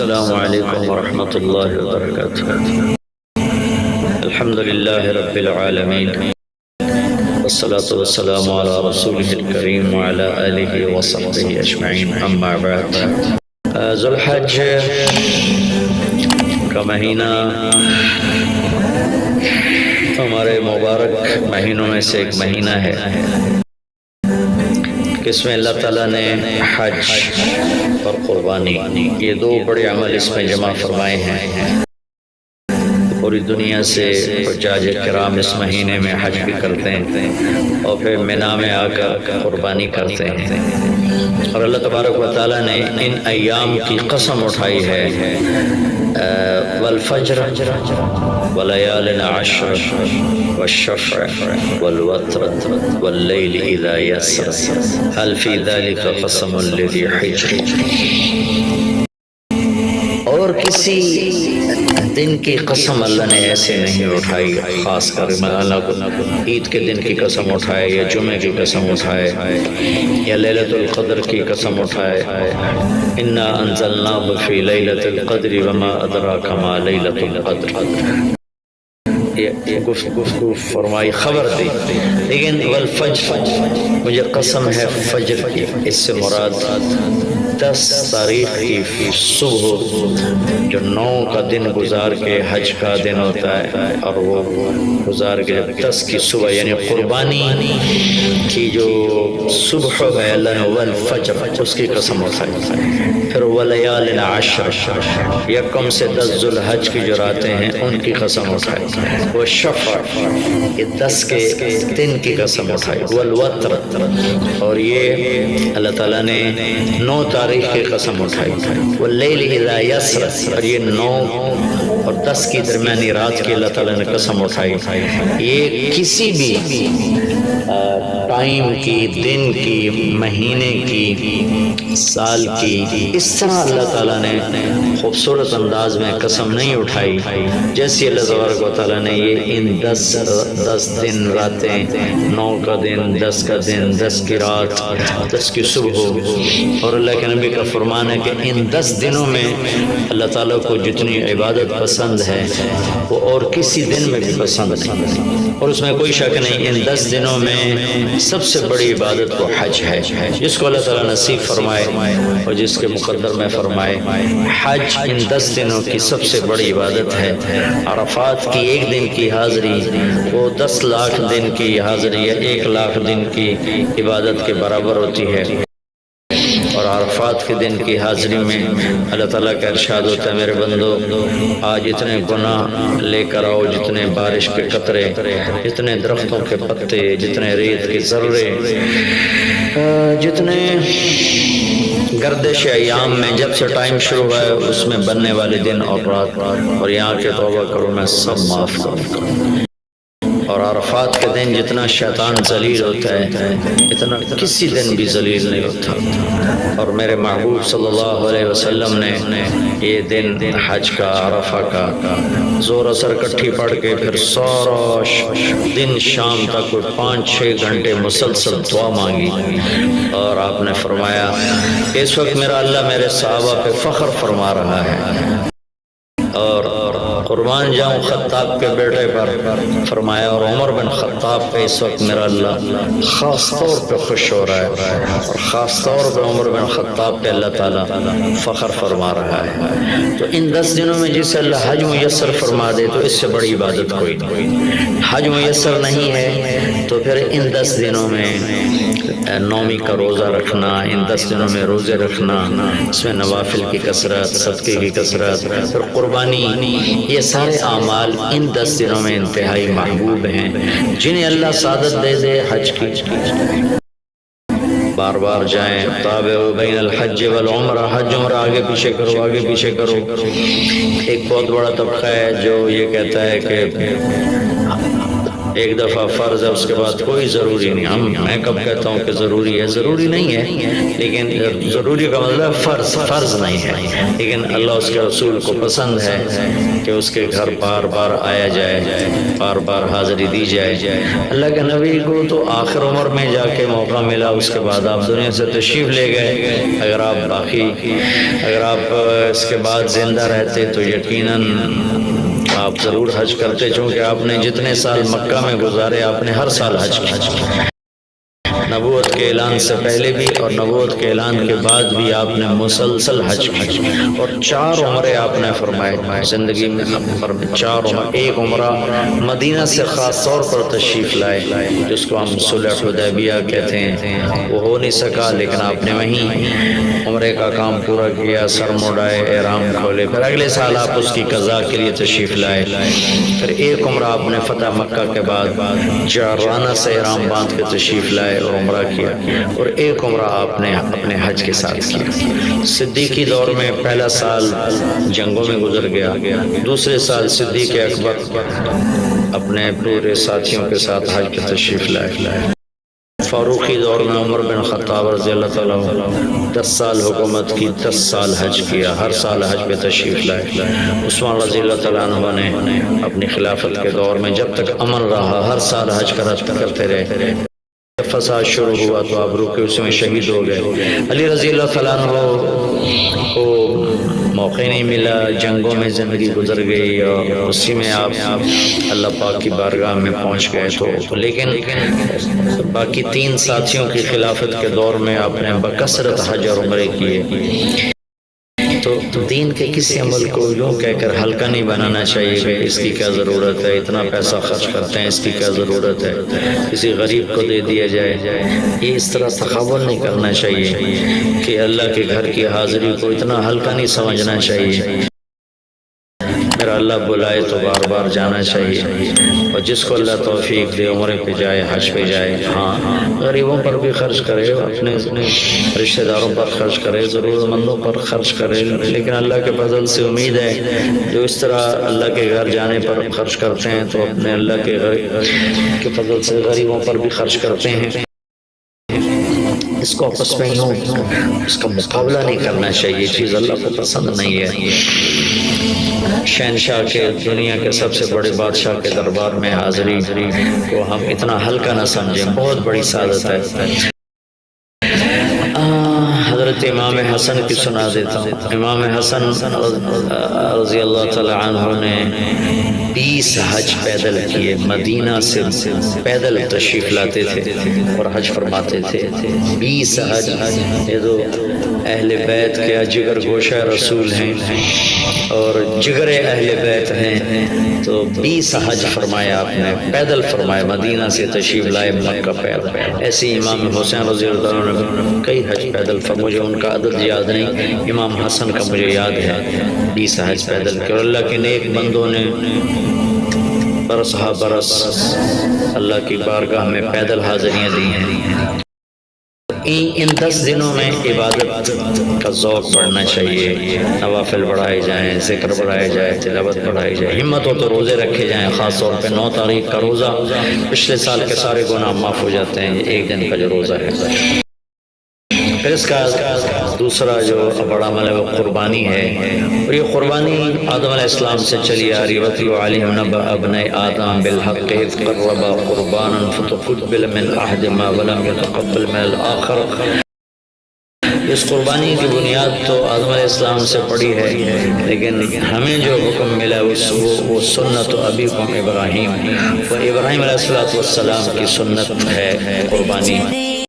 السلام عليكم ورحمة الله وبركاته. الحمد لله رب العالمين. والصلاة والسلام على رسوله الكريم وعلى آله وصحبه أجمعين. أما بعد ذو الحج کا مہینہ ہمارے مبارک مہینوں میں سے ایک مہینہ ہے کہ اس میں اللہ تعالیٰ نے حج اور قربانی، یہ دو بڑے عمل اس میں جمع فرمائے ہیں۔ پوری دنیا سے حجاج کرام اس مہینے میں حج بھی کرتے ہیں اور پھر مینا میں آ کر قربانی کرتے ہیں۔ اور اللہ تبارک و تعالیٰ نے ان ایام کی قسم اٹھائی ہے۔ والفجر وليال عشر والشفع والوتر والليل إذا يسر هل في ذلك قسم لذي حجر اور کسی دن کی قسم اللہ نے ایسے نہیں اٹھائی، خاص کر اللہ کو عید کے دن کی قسم اٹھائے یا جمعے کی قسم اٹھائے یا لیلت القدر کی قسم اٹھائے۔ انا انزلنا فی لیلت القدر وما ادراک ما لیلت القدر۔ گفتگو فرمائی خبر دی. لیکن والفجر، مجھے قسم ہے فجر کی، اس سے مراد دس تاریخ کی صبح، جو نو کا دن گزار کے حج کا دن ہوتا ہے، اور وہ گزار کے دس کی صبح یعنی قربانی کی جو صبح ہے اللہ نے والفجر، اس کی قسم اٹھائی پھر ولیال عشر یکم سے دس ذوالحج کی جو راتیں ہیں، ان کی قسم اٹھائی وہ شفع یہ دس کے دن کی قسم اٹھائی والوتر اور یہ اللہ تعالیٰ نے نو تاریخ کی قسم اٹھائی۔ واللیل اذا یسر۔ اور یہ نو اور دس کی درمیانی رات کی اللہ تعالیٰ نے قسم اٹھائی۔ یہ کسی بھی ٹائم کی، دن کی، مہینے کی سال کی اس طرح اللہ تعالیٰ نے خوبصورت انداز میں قسم نہیں اٹھائی، جیسی اللہ تبارک و تعالیٰ نے یہ ان دس دس دن راتیں، نو کا دن، دس کا دن، دس کی رات، دس کی صبح۔ اور اللہ کے نبی کا فرمان ہے کہ ان دس دنوں میں اللہ تعالیٰ کو جتنی عبادت پسند ہے، وہ اور کسی دن میں بھی پسند نہیں۔ اور اس میں کوئی شک نہیں، ان دس دنوں میں سب سے بڑی عبادت وہ حج ہے، جس کو اللہ تعالیٰ نصیب فرمائے اور جس کے مقدر میں فرمائے۔ حج ان دس دنوں کی سب سے بڑی عبادت ہے۔ عرفات کی ایک دن کی حاضری وہ دس لاکھ دن کی حاضری یا ایک لاکھ دن کی عبادت کے برابر ہوتی ہے۔ اور عرفات کے دن کی حاضری میں اللہ تعالیٰ کا ارشاد ہوتا ہے، میرے بندو، آج اتنے گناہ لے کر آؤ، جتنے بارش کے قطرے، جتنے درختوں کے پتے، جتنے ریت کے ذرے، جتنے گردش ایام میں جب سے ٹائم شروع ہوا ہے، اس میں بننے والے دن اور رات۔ اور یہاں کے توبہ کرو، میں سب معاف کروں۔ اور عرفات کے دن جتنا شیطان ذلیل ہوتا ہے، اتنا کسی دن بھی ذلیل نہیں ہوتا۔ اور میرے محبوب صلی اللہ علیہ وسلم نے یہ دن دن حج کا، عرفہ کا زور اثر کٹھی پڑھ کے پھر سارا دن شام تک کوئی پانچ چھ گھنٹے مسلسل دعا مانگی۔ اور آپ نے فرمایا، اس وقت میرا اللہ میرے صحابہ پہ فخر فرما رہا ہے۔ اور قربان جاؤں، خطاب کے بیٹے پر فرمایا، اور عمر بن خطاب پہ اس وقت میرا اللہ خاص طور پہ خوش ہو رہا ہے، اور خاص طور پہ عمر بن خطاب پہ اللہ تعالیٰ فخر فرما رہا ہے۔ تو ان دس دنوں میں جسے اللہ حج میسر فرما دے، تو اس سے بڑی عبادت کوئی نہیں۔ حج میسر نہیں ہے، تو پھر ان دس دنوں میں نومی کا روزہ رکھنا، ان دس دنوں میں روزے رکھنا، اس میں نوافل کی کثرت، صدقے کی کثرت، پھر قربانی، یہ سارے اعمال ان دس دنوں میں انتہائی محبوب ہیں، جنہیں اللہ سعادت دے دے، حج کی۔ بار بار جائیں، تابع بین الحج والعمرہ، حج عمرہ آگے پیچھے کرو، آگے پیچھے کرو۔ ایک بہت بڑا طبقہ ہے جو یہ کہتا ہے کہ ایک دفعہ فرض ہے، اس کے بعد کوئی ضروری نہیں۔ ہم، میں کب کہتا ہوں کہ ضروری ہے؟ ضروری نہیں ہے۔ لیکن ضروری کا مطلب فرض فرض نہیں ہے۔ لیکن اللہ اس کے رسول کو پسند ہے کہ اس کے گھر بار بار آیا جائے، بار بار حاضری دی جائے۔ اللہ کے نبی کو تو آخر عمر میں جا کے موقع ملا، اس کے بعد آپ دنیا سے تشریف لے گئے۔ اگر آپ باقی، اگر آپ اس کے بعد زندہ رہتے تو یقیناً آپ ضرور حج کرتے، چونکہ آپ نے جتنے سال مکہ میں گزارے، آپ نے ہر سال حج کیا۔ نبوت کے اعلان سے پہلے بھی اور نبوت کے اعلان کے بعد بھی آپ نے مسلسل حج کی اور چار عمرے آپ نے فرمائے زندگی میں چار عمر ایک عمرہ مدینہ سے خاص طور پر تشریف لائے، جس کو ہم صلح حدیبیہ کہتے ہیں۔ وہ ہو نہیں سکا، لیکن آپ نے وہیں عمرے کا کام پورا کیا، سر مڈائے احرام کھولے۔ پھر اگلے سال آپ اس کی قضاء کے لیے تشریف لائے۔ پھر ایک عمرہ آپ نے فتح مکہ کے بعد جارانہ سے احرام باندھ کے تشریف لائے اور عمرہ کیا اور ایک عمرہ آپ نے اپنے حج کے ساتھ کیا۔ صدیقی دور میں پہلا سال جنگوں میں گزر گیا، دوسرے سال صدیق اکبر اپنے پورے ساتھیوں کے ساتھ حج کی تشریف لائے۔ فاروقی دور میں عمر بن خطاب رضی اللہ تعالیٰ دس سال حکومت کی دس سال حج کیا، ہر سال حج پہ تشریف لائے۔ عثمان رضی اللہ تعالیٰ عنہ نے اپنی خلافت کے دور میں جب تک امن رہا، ہر سال حج کرتے رہے۔ فساد شروع ہوا تو آپ روکے اس میں شہید ہو گئے۔ علی رضی اللہ تعالیٰ عنہ کو موقع نہیں ملا، جنگوں میں زندگی گزر گئی اور اسی میں آپ اللہ پاک کی بارگاہ میں پہنچ گئے تو۔ لیکن باقی تین ساتھیوں کی خلافت کے دور میں آپ نے بکثرت حج اور عمرے کیے۔ تو دین کے کسی عمل کو یوں کہہ کر ہلکا نہیں بنانا چاہیے کہ اس کی کیا ضرورت ہے، اتنا پیسہ خرچ کرتے ہیں، اس کی کیا ضرورت ہے؟ کسی غریب کو دے دیا جائے۔ یہ اس طرح تخول نہیں کرنا چاہیے کہ اللہ کے گھر کی حاضری کو اتنا ہلکا نہیں سمجھنا چاہیے۔ میرا اللہ بلائے تو بار بار جانا چاہیے۔ اور جس کو اللہ توفیق دے، عمرے پہ جائے، حج پہ جائے ہاں غریبوں پر بھی خرچ کرے، اپنے رشتہ داروں پر خرچ کرے ضرورت مندوں پر خرچ کرے۔ لیکن اللہ کے فضل سے امید ہے جو اس طرح اللہ کے گھر جانے پر خرچ کرتے ہیں، تو اپنے اللہ کے کے فضل سے غریبوں پر بھی خرچ کرتے ہیں۔ اس کو آپس میں یوں اس کا مقابلہ نہیں کرنا چاہیے چیز اللہ کو پسند نہیں ہے۔ شہنشاہ کے دنیا کے سب سے بڑے بادشاہ کے دربار میں حاضری کو ہم اتنا ہلکا نہ سمجھیں، بہت بڑی سعادت ہے۔ امام حسن کی سنا دیتا ہوں۔ امام حسن رضی اللہ تعالی عنہ نے بیس حج پیدل کیے، مدینہ سے پیدل تشریف لاتے تھے اور حج فرماتے تھے۔ بیس حج، یہ تو اہل بیت کے جگر گوشہ رسول ہیں اور جگر اہل بیت ہیں۔ تو بیس حج فرمایا آپ نے، پیدل فرمایا، مدینہ سے تشریف لائے، مکہ پیدل۔ ایسے امام حسین رضی اللہ عنہ نے کئی حج پیدل فرمایا مجھے ان کا عدد یاد نہیں، امام حسن کا مجھے یاد ہے۔ بیس حج پیدل کے، اور اللہ کے نیک بندوں نے برس ہا برس اللہ کی بارگاہ میں پیدل حاضریاں دی ہیں۔ ان دس دنوں میں عبادت کا ذوق بڑھنا چاہیے، نوافل بڑھائے جائیں، ذکر بڑھائے جائے تلاوت بڑھائی جائے ہمت ہو تو روزے رکھے جائیں، خاص طور پہ نو تاریخ کا روزہ۔ پچھلے سال کے سارے گناہ معاف ہو جاتے ہیں، ایک دن کا جو روزہ ہے۔ پھر اس کا دوسرا جو بڑا عمل ہے وہ قربانی ہے اور یہ قربانی آدم علیہ السلام سے چلی آ رہی وطی علیہ نبا ابن آدم بالحق اذ قربا قربانا فتقبل من احد ما ولم يتقبل من الاخر اس قربانی کی بنیاد تو آدم علیہ السلام سے پڑی ہے لیکن ہمیں جو حکم ملا اس وہ, وہ سنت ابی ابراہیم۔ وہ ابراہیم علیہ السلام کی سنت ہے قربانی۔